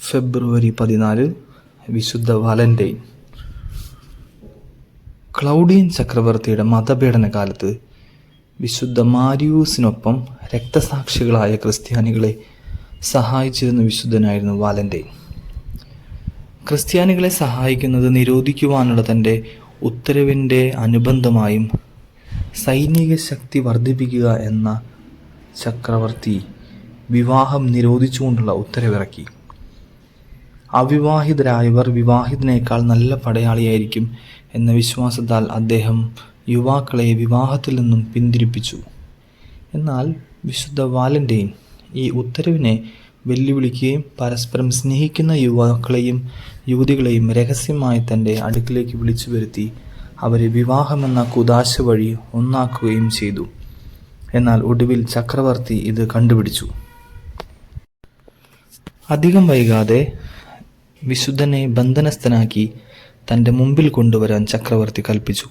ഫെബ്രുവരി പതിനാല് വിശുദ്ധ വാലന്റൈൻ. ക്ലൗഡിയൻ ചക്രവർത്തിയുടെ മതപീഡന കാലത്ത് വിശുദ്ധ മാരിയൂസിനൊപ്പം രക്തസാക്ഷികളായ ക്രിസ്ത്യാനികളെ സഹായിച്ചിരുന്ന വിശുദ്ധനായിരുന്നു വാലന്റൈൻ. ക്രിസ്ത്യാനികളെ സഹായിക്കുന്നത് നിരോധിക്കുവാനുള്ള തന്റെ ഉത്തരവിന്റെ അനുബന്ധമായും സൈനിക ശക്തി വർദ്ധിപ്പിക്കുക എന്ന ചക്രവർത്തി വിവാഹം നിരോധിച്ചുകൊണ്ടുള്ള ഉത്തരവിറക്കി. അവിവാഹിതരായവർ വിവാഹിതനേക്കാൾ നല്ല പടയാളിയായിരിക്കും എന്ന വിശ്വാസത്താൽ അദ്ദേഹം യുവാക്കളെ വിവാഹത്തിൽ നിന്നും പിന്തിരിപ്പിച്ചു. എന്നാൽ വിശുദ്ധ വാലന്റൈൻ ഈ ഉത്തരവിനെ വെല്ലുവിളിക്കുകയും പരസ്പരം സ്നേഹിക്കുന്ന യുവാക്കളെയും യുവതികളെയും രഹസ്യമായി തന്റെ അടുക്കിലേക്ക് വിളിച്ചു വരുത്തി അവരെ വിവാഹമെന്ന കുതാശ വഴി ഒന്നാക്കുകയും ചെയ്തു. എന്നാൽ ഒടുവിൽ ചക്രവർത്തി ഇത് കണ്ടുപിടിച്ചു. അധികം വൈകാതെ വിശുദ്ധനെ ബന്ധനസ്ഥനാക്കി തന്റെ മുമ്പിൽ കൊണ്ടുവരാൻ ചക്രവർത്തി കൽപ്പിച്ചു.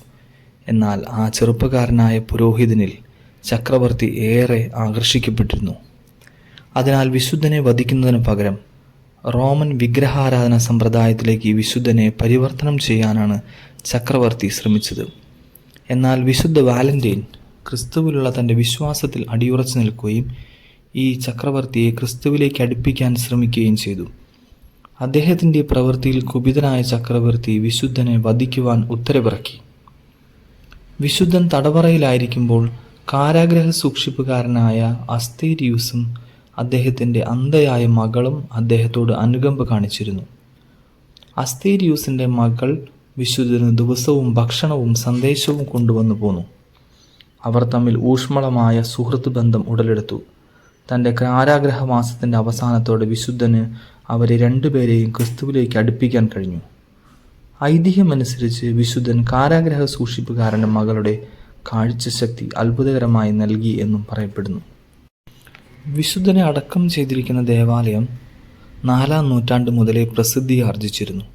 എന്നാൽ ആ ചെറുപ്പക്കാരനായ പുരോഹിതനിൽ ചക്രവർത്തി ഏറെ ആകർഷിക്കപ്പെട്ടിരുന്നു. അതിനാൽ വിശുദ്ധനെ വധിക്കുന്നതിന് പകരം റോമൻ വിഗ്രഹാരാധന സമ്പ്രദായത്തിലേക്ക് വിശുദ്ധനെ പരിവർത്തനം ചെയ്യാനാണ് ചക്രവർത്തി ശ്രമിച്ചത്. എന്നാൽ വിശുദ്ധ വാലന്റൈൻ ക്രിസ്തുവിലുള്ള തന്റെ വിശ്വാസത്തിൽ അടിയുറച്ചു നിൽക്കുകയും ഈ ചക്രവർത്തിയെ ക്രിസ്തുവിലേക്ക് അടുപ്പിക്കാൻ ശ്രമിക്കുകയും ചെയ്തു. അദ്ദേഹത്തിന്റെ പ്രവൃത്തിയിൽ കുപിതനായ ചക്രവർത്തി വിശുദ്ധനെ വധിക്കുവാൻ ഉത്തരവിറക്കി. വിശുദ്ധൻ തടവറയിലായിരിക്കുമ്പോൾ കാരാഗ്രഹ സൂക്ഷിപ്പുകാരനായ അസ്തേരിയൂസും അദ്ദേഹത്തിന്റെ അന്ധയായ മകളും അദ്ദേഹത്തോട് അനുകമ്പ കാണിച്ചിരുന്നു. അസ്തേരിയൂസിന്റെ മകൾ വിശുദ്ധന് ദിവസവും ഭക്ഷണവും സന്ദേശവും കൊണ്ടുവന്നു പോന്നു. അവർ തമ്മിൽ ഊഷ്മളമായ സുഹൃത്ത് ബന്ധം ഉടലെടുത്തു. തന്റെ കാരാഗ്രഹമാസത്തിന്റെ അവസാനത്തോടെ വിശുദ്ധന് അവരെ രണ്ടുപേരെയും ക്രിസ്തുവിലേക്ക് അടുപ്പിക്കാൻ കഴിഞ്ഞു. ഐതിഹ്യമനുസരിച്ച് വിശുദ്ധൻ കാരാഗ്രഹ സൂക്ഷിപ്പുകാരന്റെ മകളുടെ കാഴ്ചശക്തി അത്ഭുതകരമായി നൽകി എന്നും പറയപ്പെടുന്നു. വിശുദ്ധനെ അടക്കം ചെയ്തിരിക്കുന്ന ദേവാലയം നാലാം നൂറ്റാണ്ട് മുതലേ പ്രസിദ്ധി ആർജിച്ചിരുന്നു.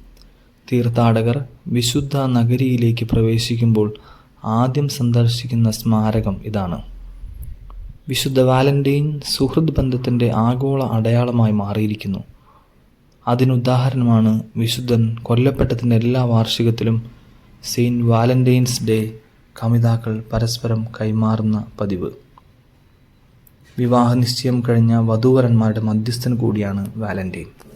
തീർത്ഥാടകർ വിശുദ്ധ നഗരിയിലേക്ക് പ്രവേശിക്കുമ്പോൾ ആദ്യം സന്ദർശിക്കുന്ന സ്മാരകം ഇതാണ്. വിശുദ്ധ വാലന്റൈൻ സുഹൃദ് ബന്ധത്തിന്റെ ആഗോള അടയാളമായി മാറിയിരിക്കുന്നു. അതിനുദാഹരണമാണ് വിശുദ്ധൻ കൊല്ലപ്പെട്ടതിന്റെ എല്ലാ വാർഷികത്തിലും സെയിന്റ് വാലന്റൈൻസ് ഡേ കമിതാക്കൾ പരസ്പരം കൈമാറുന്ന പതിവ്. വിവാഹ നിശ്ചയം കഴിഞ്ഞ വധൂവരന്മാരുടെ മധ്യസ്ഥൻ കൂടിയാണ് വാലന്റൈൻ.